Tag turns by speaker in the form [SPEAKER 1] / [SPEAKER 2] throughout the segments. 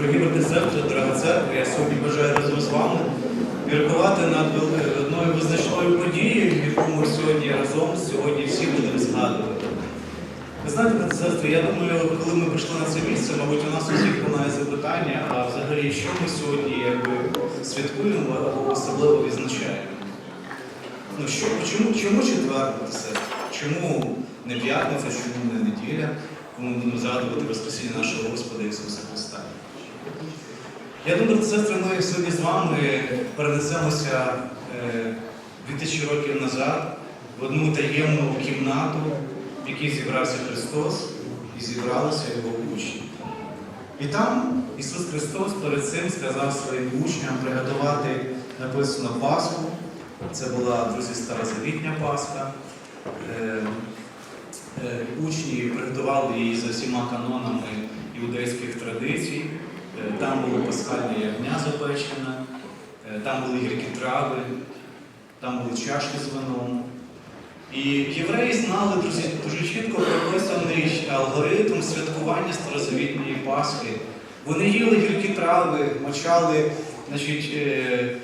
[SPEAKER 1] Дорогі брати сестри, дорога церква, я сьогодні бажаю разом з вами міркувати над одною визначною подією, яку ми сьогодні разом сьогодні всі будемо згадувати. Ви знаєте, брати я думаю, коли ми прийшли на це місце, мабуть, у нас усіх лунає запитання, а взагалі, що ми сьогодні якби, святкуємо або особливо відзначаємо? Ну, що, чому, чому четвер, сестри? Чому не п'ятниця, чому не неділя, коли ми будемо згадувати Воскресіння нашого Господа Ісуса Христа? Я думаю, сестри, ми сьогодні з вами перенесемося е, 2000 років назад в одну таємну кімнату, в якій зібрався Христос і зібралися його учні. І там Ісус Христос перед цим сказав своїм учням приготувати написано Пасху. Це була, друзі, старозавітня Пасха. Е, е, Учні приготували її за всіма канонами іудейських традицій. Е, Там було пасхальне ягня запечене, е, там були гіркі трави, там були чашки з вином. І євреї знали друзі, дуже чітко прописаний алгоритм святкування старозавітньої Пасхи. Вони їли гіркі трави, мочали значить, е,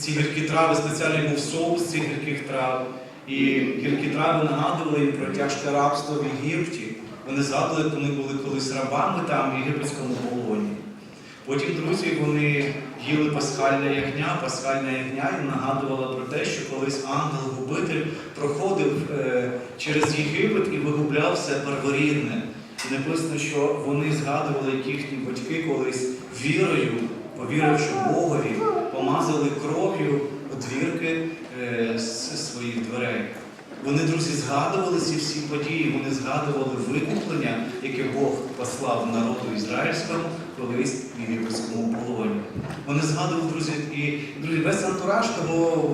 [SPEAKER 1] ці гіркі трави, спеціальний був соус цих гірких трав. І гіркі трави нагадували їм про тяжке рабство в Єгипті. Вони згадували, вони були колись рабами там в єгипетському. Потім, друзі, вони їли пасхальне ягня, пасхальне ягня їм нагадувало про те, що колись ангел-губитель проходив е, через Єгипет і вигубляв все перворідне. І написано, що вони згадували, як їхні батьки колись вірою, повіривши Богові, помазали кров'ю одвірки е, з своїх дверей. Вони, друзі, згадували ці всі події, вони згадували викуплення, яке Бог послав народу ізраїльському колись в єгипетському полоні. Вони згадували, друзі, і друзі, весь антураж того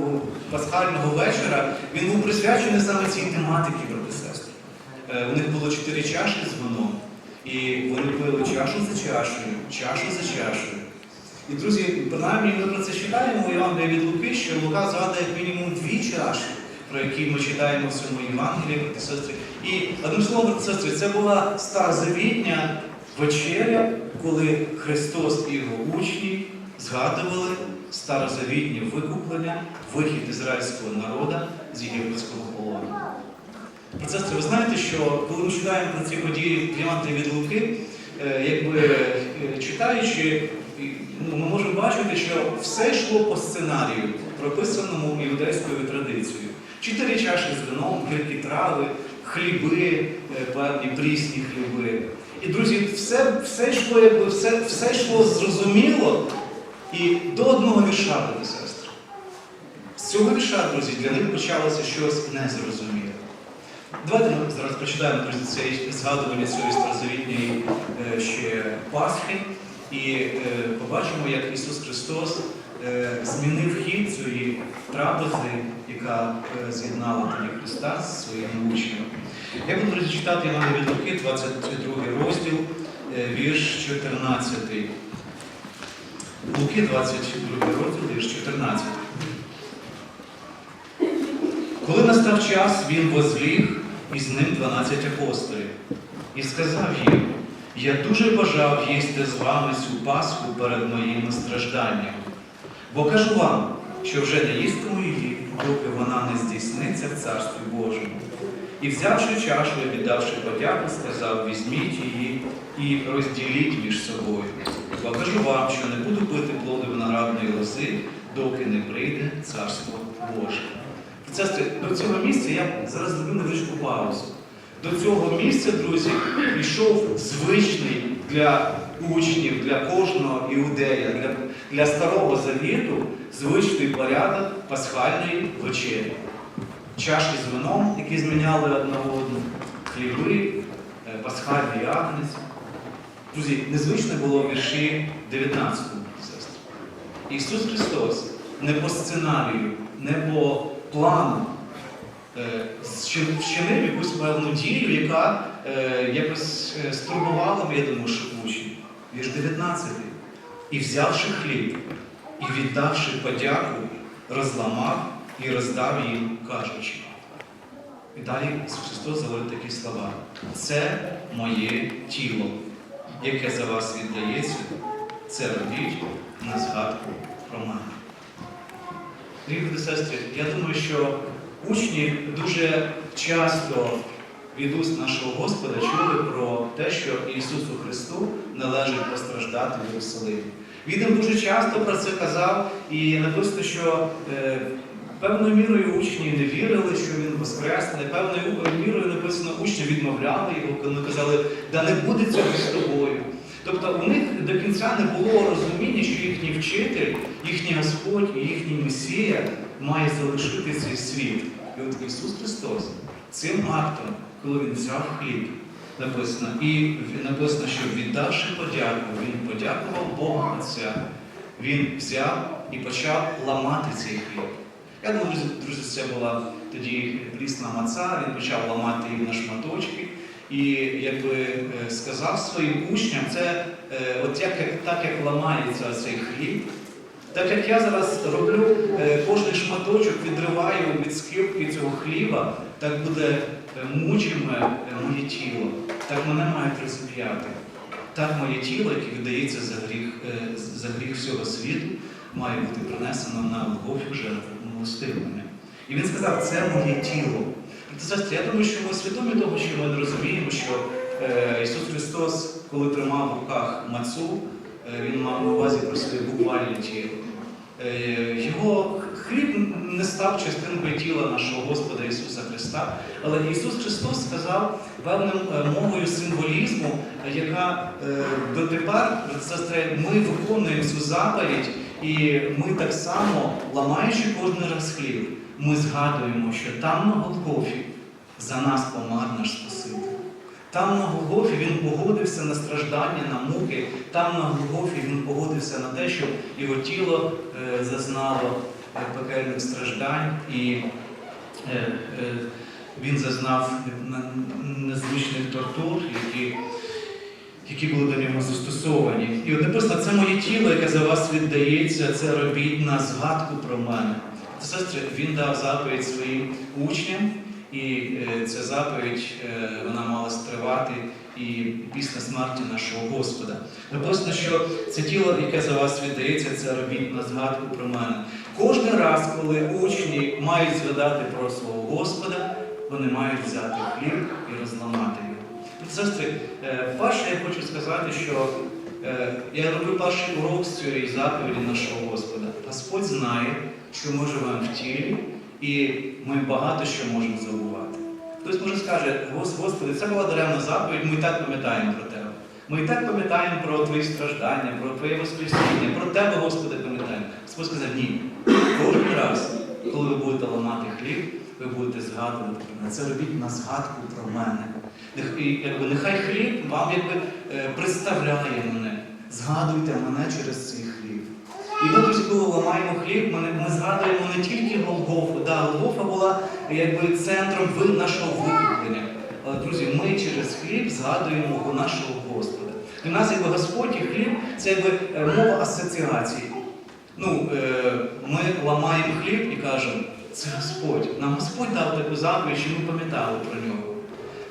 [SPEAKER 1] пасхального вечора він був присвячений саме цій тематиці, брати сестри. Е, У них було чотири чаші з вином, і вони пили чашу за чашею, чашу за чашею. І, друзі, принаймні ми про це читаємо у Євангелії від Луки, що Лука згадує мінімум дві чаші, про які ми читаємо в цьому Євангелії, брати. І одним словом, брати сестри, це була старозавітня вечеря, коли Христос і його учні згадували старозавітнє викуплення, вихід ізраїльського народу з єгипетського полону. Про це ви знаєте, що коли ми читаємо про ці події в від Луки, е, якби е, читаючи, ну, ми можемо бачити, що все йшло по сценарію, прописаному іудейською традицією. Чотири чаші з вином, гіркі трави, хліби, е, певні прісні хліби. І, друзі, все, все йшло, якби все, все йшло зрозуміло і до одного вірша, брати сестри. З цього вірша, друзі, для них почалося щось незрозуміле. Давайте ми зараз прочитаємо друзі, це згадування цієї старозавітньої е, ще Пасхи і е, побачимо, як Ісус Христос е, змінив хід цієї трапези, яка з'єднала тоді Христа з своїми учнями. Я буду друзі, читати Івана від Луки, 22 розділ, е, вірш 14. Луки, 22 розділ, вірш 14. Коли настав час, він возліг і з ним 12 апостолів, і сказав їм: Я дуже бажав їсти з вами цю Пасху перед моїми стражданнями. Бо кажу вам, що вже не їстиму її, доки вона не здійсниться в Царстві Божому. І взявши чашу і віддавши подяку, сказав: візьміть її і розділіть між собою. Бо кажу вам, що не буду пити плоди виноградної лози, доки не прийде Царство Боже. Сестри, до цього місця я зараз зроблю невеличку паузу. До цього місця, друзі, прийшов звичний для учнів, для кожного іудея, для, для старого завіту звичний порядок пасхальної вечері. Чашки з вином, які зміняли одна одну, хліби, е, пасхальний агнець. Друзі, незвично було в вірші 19 сестри. Ісус Христос не по сценарію, не по плану е, вчинив якусь певну дію, яка е, якось е, я думаю, що учні. Вірш 19. І взявши хліб, і віддавши подяку, розламав і роздав їм, кажучи. І далі Христос говорить такі слова. Це моє тіло, яке за вас віддається, це робіть на згадку про мене. Дорогі сестри, я думаю, що учні дуже часто від уст нашого Господа чули про те, що Ісусу Христу належить постраждати в Єрусалимі. Він дуже часто про це казав, і написано, що е, певною мірою учні не вірили, що він воскресне, певною мірою написано, учні відмовляли його, коли казали, да не буде цього з тобою. Тобто у них до кінця не було розуміння, що їхній вчитель, їхній Господь і їхній Месія має залишити цей світ. І от Ісус Христос цим актом, коли Він взяв хліб, написано, і написано, що віддавши подяку, Він подякував Богу Отця. Він взяв і почав ламати цей хліб. Я думаю, друзі, це була тоді лісна маца, він почав ламати її на шматочки. І якби е, сказав своїм учням, це е, от як, так як ламається цей хліб, так як я зараз роблю е, кожний шматочок, відриваю від скибки цього хліба, так буде мучиме моє тіло, так мене мають розіп'яти. Так моє тіло, яке віддається за гріх, за гріх всього світу, має бути принесено на Голгофі жертву милостивлення. І він сказав, це моє тіло. Сестри, я думаю, що ми свідомі того, що ми розуміємо, що е, Ісус Христос, коли тримав в руках мацу, е, Він мав на увазі про своє буквальне тіло. Е, Його хліб не став частинкою тіла нашого Господа Ісуса Христа, але Ісус Христос сказав певним е, мовою символізму, яка е, дотепер, сестри, ми виконуємо цю заповідь, і ми так само, ламаючи кожен раз хліб, ми згадуємо, що там на Голгофі за нас помер наш Спаситель. Там на Голгофі він погодився на страждання, на муки. Там на Голгофі він погодився на те, щоб його тіло е, зазнало е, пекельних страждань, і е, е, він зазнав незвичних тортур, які, які були до нього застосовані. І от написано, це моє тіло, яке за вас віддається, це робіть на згадку про мене. Сестри, він дав заповідь своїм учням. І е, ця заповідь е, вона мала стривати і після смерті нашого Господа. Написано, що це тіло, яке за вас віддається, це робіть на згадку про мене. Кожен раз, коли учні мають згадати про свого Господа, вони мають взяти хліб і розламати Сестри, е, перше я хочу сказати, що е, я роблю перший урок з цієї заповіді нашого Господа. Господь знає, що ми живемо в тілі. І ми багато що можемо забувати. Хтось може скаже, Господи, це була даремна заповідь, ми і так пам'ятаємо про Тебе. Ми і так пам'ятаємо про Твої страждання, про Твоє Воскресіння, про Тебе, Господи, пам'ятаємо. Господь сказав, ні. Кожен раз, коли ви будете ламати хліб, ви будете згадувати про мене. Це робіть на згадку про мене. Якби, нехай хліб вам якби, е, представляє мене. Згадуйте мене через цей хліб. І ми, друзі, коли ламаємо хліб, ми, ми згадуємо не тільки Голгофу. Да, Голгофа була якби центром нашого викуплення. Але, друзі, ми через хліб згадуємо нашого Господа. Для нас, якби Господь і хліб, це якби е, мова асоціації. Ну, е, ми ламаємо хліб і кажемо, це Господь. Нам Господь дав таку заповідь, що ми пам'ятали про нього.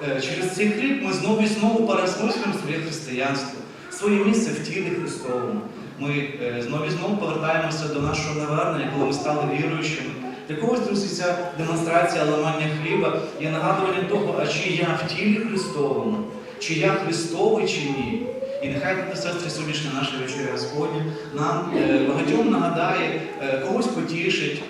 [SPEAKER 1] Е, Через цей хліб ми знову і знову переосмислюємо своє християнство, своє місце в тілі Христовому. Ми е, знову і знову повертаємося до нашого навернення, коли ми стали віруючими. Для когось, друзі, ця демонстрація ламання хліба є нагадуванням того, а чи я в тілі Христовому, чи я Христовий, чи ні. І нехай, і сестри, сьогоднішня наша вечеря Господня нам е, багатьом нагадає, когось потішить,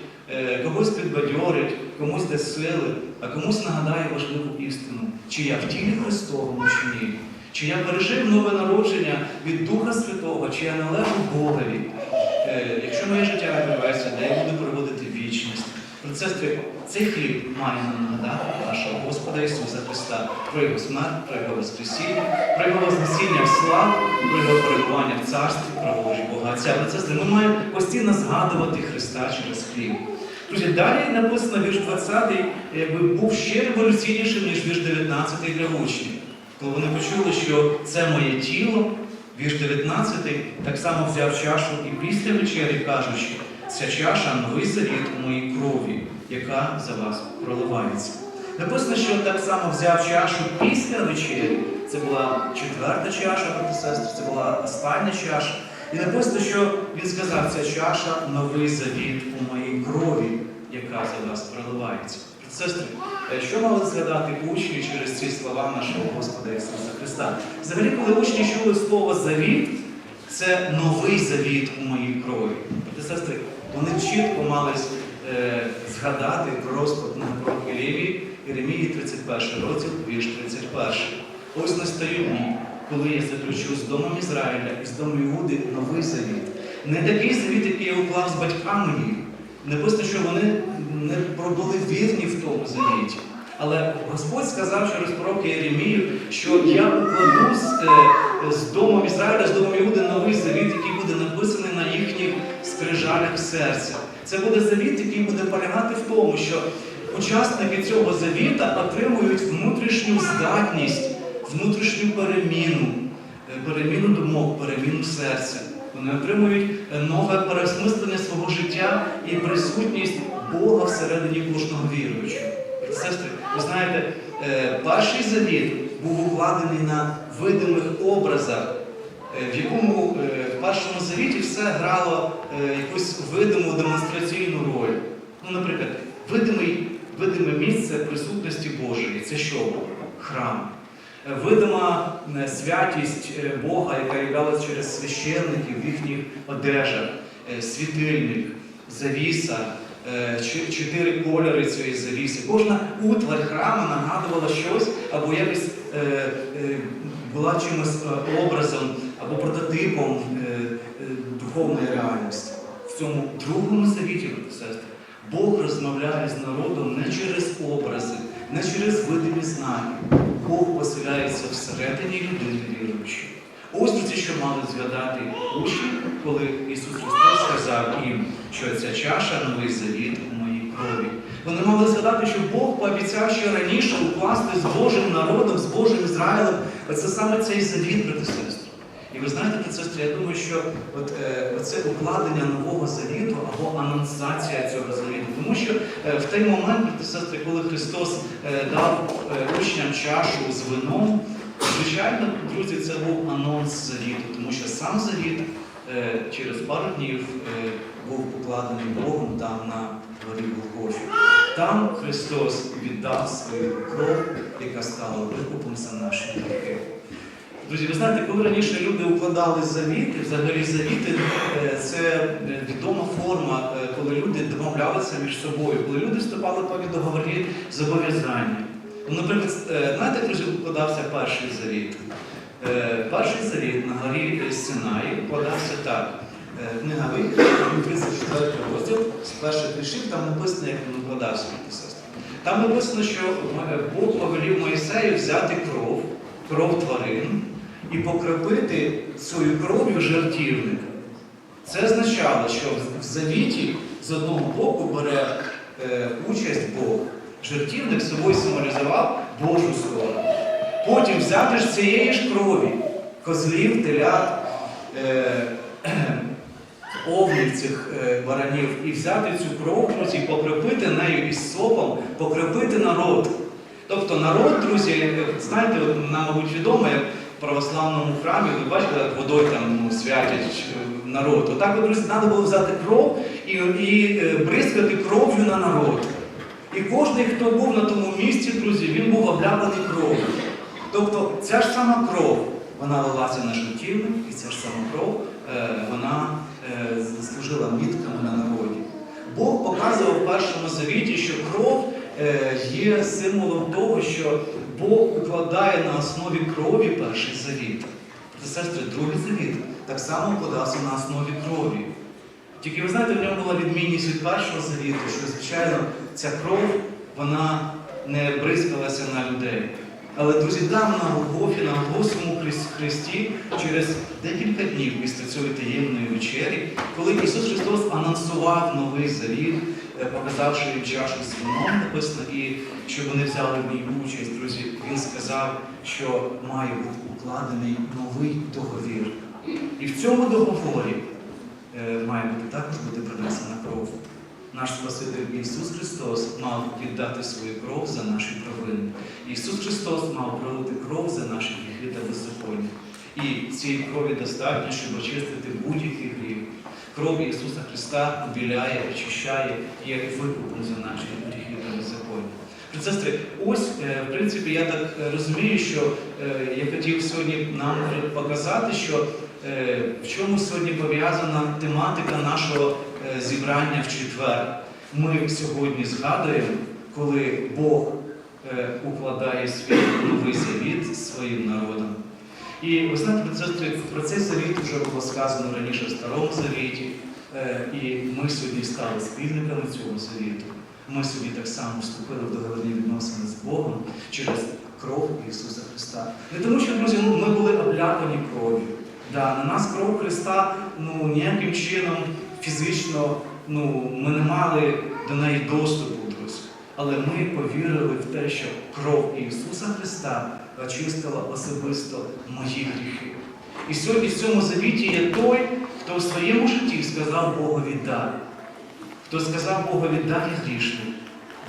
[SPEAKER 1] когось підбадьорить, комусь дасть сили, а комусь нагадає важливу істину, чи я в тілі Христовому, чи ні. Чи я пережив нове народження від Духа Святого, чи я належу Богові? Е, якщо моє життя не де я буду проводити вічність? Брати і цей хліб має нам нагадати нашого Господа Ісуса Христа про Його смерть, про Його Воскресіння, про Його Вознесіння в славу, про Його перебування в царстві, про Божі Бога. Отця. Брати ми маємо постійно згадувати Христа через хліб. Друзі, далі написано вірш 20, якби був ще революційнішим, ніж вірш 19 для учнів. Коли вони почули, що це моє тіло, вірш 19, так само взяв чашу і після вечері кажучи, ця чаша новий завіт у моїй крові, яка за вас проливається. Написано, що так само взяв чашу після вечері, Це була четверта чаша, брати сестри, це була остання чаша. І написано, що він сказав, ця чаша новий завіт у моїй крові, яка за вас проливається. Сестри, е, що мали згадати учні через ці слова нашого Господа Ісуса Христа? Взагалі, коли учні чули слово завіт, це новий завіт у моїй крові. Брати сестри, вони чітко мали е, згадати про розклад на пророки Єремії 31 розділ, вірш 31. Ось настають дні, коли я заключу з домом Ізраїля і з домом Іуди новий завіт. Не такий завіт, який я уклав з батьками їх. Написано, що вони не пробули вірні в тому завіті. Але Господь сказав через пророка Єремію, що я укладу з, е, з домом Ізраїля, з домом Іуди новий завіт, який буде написаний на їхніх скрижалях серця. Це буде завіт, який буде полягати в тому, що учасники цього завіта отримують внутрішню здатність, внутрішню переміну, е, переміну думок, переміну серця. Вони отримують е, нове переосмислення свого життя і присутність Бога всередині кожного віруючого. Сестри, ви знаєте, е, перший завіт був укладений на видимих образах, в якому в першому завіті все грало якусь видиму демонстраційну роль. Ну, наприклад, видиме місце присутності Божої це що? Храм. Видима е, святість е, Бога, яка являлась через священників в їхніх одежах, е, світильник, завіса, чотири кольори цієї завіси. Кожна утварь храму нагадувала щось або якось була чимось образом або прототипом духовної реальності. В цьому другому завіті, сестри, Бог розмовляє з народом не через образи, не через видимі знаки. Бог поселяється всередині людини віруючої. Ось про це, що мали згадати учні, коли Ісус Христос сказав їм, що ця чаша новий завіт у моїй крові. Вони мали згадати, що Бог пообіцяв ще раніше укласти з Божим народом, з Божим Ізраїлем. Оце саме цей завіт, брати і сестри. І ви знаєте, брати сестри, я думаю, що от, е, оце укладення нового завіту або анонсація цього завіту. Що е, в той момент, брати коли Христос е, дав е, учням чашу з вином, звичайно, друзі, це був анонс завіту, тому що сам завіт через пару днів був покладений Богом там на горі Голгофі. Там Христос віддав свою кров, яка стала викупом за наші гріхи. Друзі, ви знаєте, коли раніше люди укладали завіти, взагалі завіти це відома форма, коли люди домовлялися між собою, коли люди вступали в певні договори зобов'язання. Ну, наприклад, е, знаєте, як друзі, перший завіт? Е, Перший завіт на горі Синаї укладався так. Е, Книга Вихід, 34 розділ, з перших віршів, там написано, як він укладався, брати сестри. Там написано, що Бог повелів Моїсею взяти кров, кров тварин і покропити свою кров'ю жертівника. Це означало, що в завіті з одного боку бере е, участь Бог. Жертівник собою символізував Божу сторону. Потім взяти ж цієї ж крові, козлів, телят, е, овнів цих е, баранів, і взяти цю кров, і покропити нею із сопом, покропити народ. Тобто народ, друзі, е, знаєте, нам, мабуть, відомо, як в православному храмі, ви бачите, як водою там ну, святять е, народ. Отак, от, друзі, треба було взяти кров і, і е, бризкати кров'ю на народ. І кожен, хто був на тому місці, друзі, він був обляпаний кров'ю. Тобто ця ж сама кров, вона лилася на жертівник, і ця ж сама кров, е, вона е, служила мітками на народі. Бог показував в першому завіті, що кров є символом того, що Бог укладає на основі крові перший завіт. І сестри, другий завіт так само укладався на основі крові. Тільки ви знаєте, в ньому була відмінність від першого завіту, що, звичайно, ця кров вона не бризкалася на людей. Але, друзі, там на Голгофі, на Голгофському хресті, через декілька днів після цієї таємної вечері, коли Ісус Христос анонсував новий завіт, е, показавши чашу з вином, написано, і щоб вони взяли в ній участь, друзі, Він сказав, що має бути укладений новий договір. І в цьому договорі е, має бути також бути принесена кров. Наш Спаситель Ісус Христос мав віддати свою кров за наші провини. Ісус Христос мав пролити кров за наші гріхи. та беззаконня. І цієї крові достатньо, щоб очистити будь-який гріх. Кров Ісуса Христа обіляє, очищає, і є викупом за наші гріхи та беззаконня. Сестри, ось, е, в принципі, я так е, розумію, що я хотів сьогодні нам показати, що в чому сьогодні пов'язана тематика нашого е, зібрання в четвер. Ми сьогодні згадуємо, коли Бог е, укладає свій новий завіт своїм народом. І ви знаєте, про цей завіт вже було сказано раніше в Старому Завіті, е, і ми сьогодні стали спільниками цього завіту. Ми сьогодні так само вступили в договорні відносини з Богом через кров Ісуса Христа. Не тому, що, друзі, ми були обляпані кров'ю. Да, на нас кров Христа ну, ніяким чином фізично ну, ми не мали до неї доступу, друзі. Але ми повірили в те, що кров Ісуса Христа очистила особисто мої гріхи. І сьогодні в цьому завіті є той, хто у своєму житті сказав Богові дай. Хто сказав Богові дай я грішний.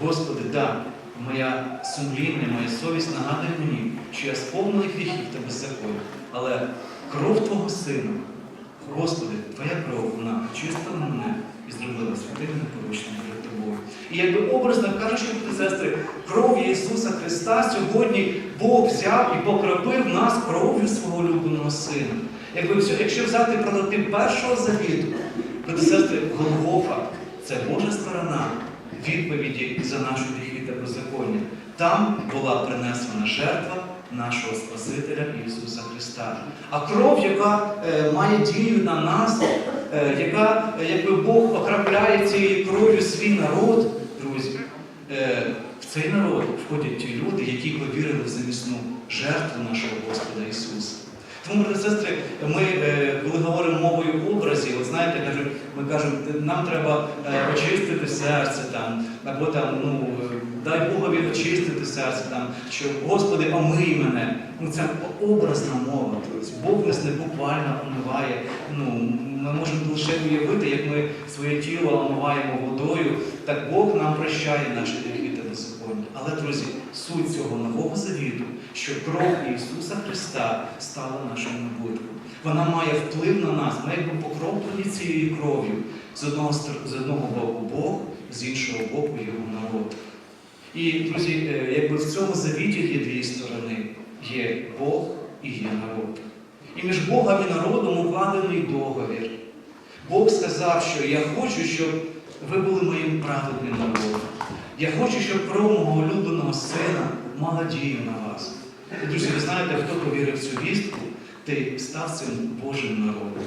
[SPEAKER 1] Господи, да, моя сумління, моя совість нагадує мені, що я сповнений гріхів та беззаконня. Але кров Твого Сина, Господи, Твоя кров, вона очистила мене і зробила святим непорочним перед Тобою. І якби образно кажучи, сестри, кров Ісуса Христа сьогодні Бог взяв і покропив нас кров'ю свого улюбленого Сина. Якби всю- якщо взяти прототип першого завіту, брати сестри, Голгофа це Божа сторона відповіді за наші гріхи та беззаконня. Там була принесена жертва нашого Спасителя Ісуса Христа. А кров, яка е, має дію на нас, е, яка, е, якби Бог окропляє цією кров'ю свій народ, друзі, е, в цей народ входять ті люди, які повірили в замісну жертву нашого Господа Ісуса. Тому, брати сестри, ми, е, коли говоримо мовою образів, от знаєте, ми кажемо, нам треба е, очистити серце там, або там, ну, дай Богові очистити серце там, що Господи, омий мене. Ну, це образна мова. Тобто Бог нас не буквально омиває. Ну, ми можемо лише уявити, як ми своє тіло омиваємо водою, так Бог нам прощає наші гріхи та беззаконня. Але, друзі, суть цього нового завіту, що кров Ісуса Христа стала нашим набутком. Вона має вплив на нас, ми якби покроплені цією кров'ю. З одного, з одного боку Бог, з іншого боку його народ. І, друзі, е, якби в цьому завіті є дві сторони: є Бог і є народ. І між Богом і народом укладений договір. Бог сказав, що я хочу, щоб ви були моїм праведним народом. Я хочу, щоб кров мого улюбленого сина мала дію на вас. І, друзі, ви знаєте, хто повірив в цю вістку, той став цим Божим народом,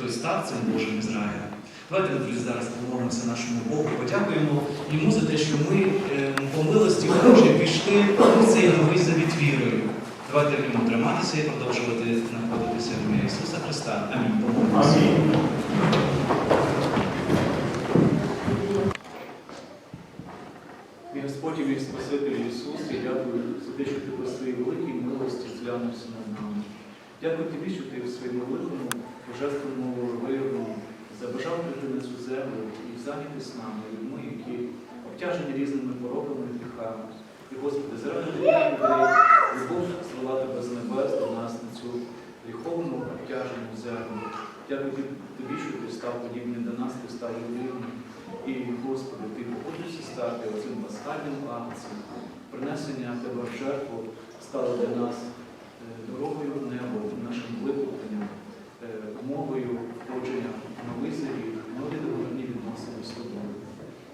[SPEAKER 1] той став цим Божим Ізраїлем. Давайте, ми, друзі, зараз помолимося нашому Богу, подякуємо йому за те, що ми е, по милості Божій пішли в цей новий завіт вірою. Давайте в ньому триматися і продовжувати знаходитися в ім'я Ісуса Христа. Амінь. Помолимося.
[SPEAKER 2] Мій Господь і мій Спаситель Ісус, я дякую за те, що ти по своїй великій милості зглянувся над нами. Дякую тобі, що ти в своєму великому божественному цю землю і зайняти з нами людьми, які обтяжені різними пороками і гріхами. І, Господи, заради людей любов звела тебе з небес до нас на цю гріховну обтяжену землю. Дякую тобі, що ти став подібним до нас, ти став людиною. І, Господи, ти погодився стати оцим пасхальним акцієм. Принесення тебе в жертву стало для нас е, дорогою в небо, нашим викликанням, е, умовою входження в новий завіт, нові договорні відносини з тобою.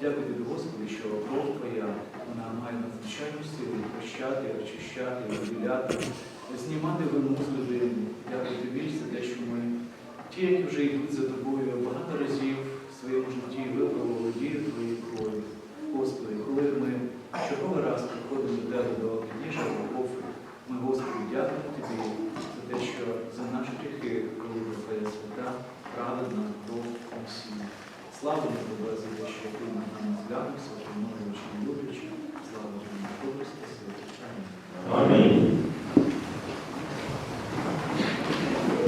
[SPEAKER 2] Дякую тобі, Господи, що кров Твоя вона має надзвичайну силу прощати, очищати, виділяти, знімати вину з людини. Дякую тобі за те, що ми, ті, які вже йдуть за тобою, багато разів в своєму житті випробували дію Твоєї крові. Господи, коли ми черговий раз приходимо до Тебе до ніжа Голгофи, ми, Господи, дякуємо Тобі за те, що за наші гріхи пролила Твоя свята, праведна кров Мсія. Слава за те, що ти зглянувся, помилуючи, люблячи. Слава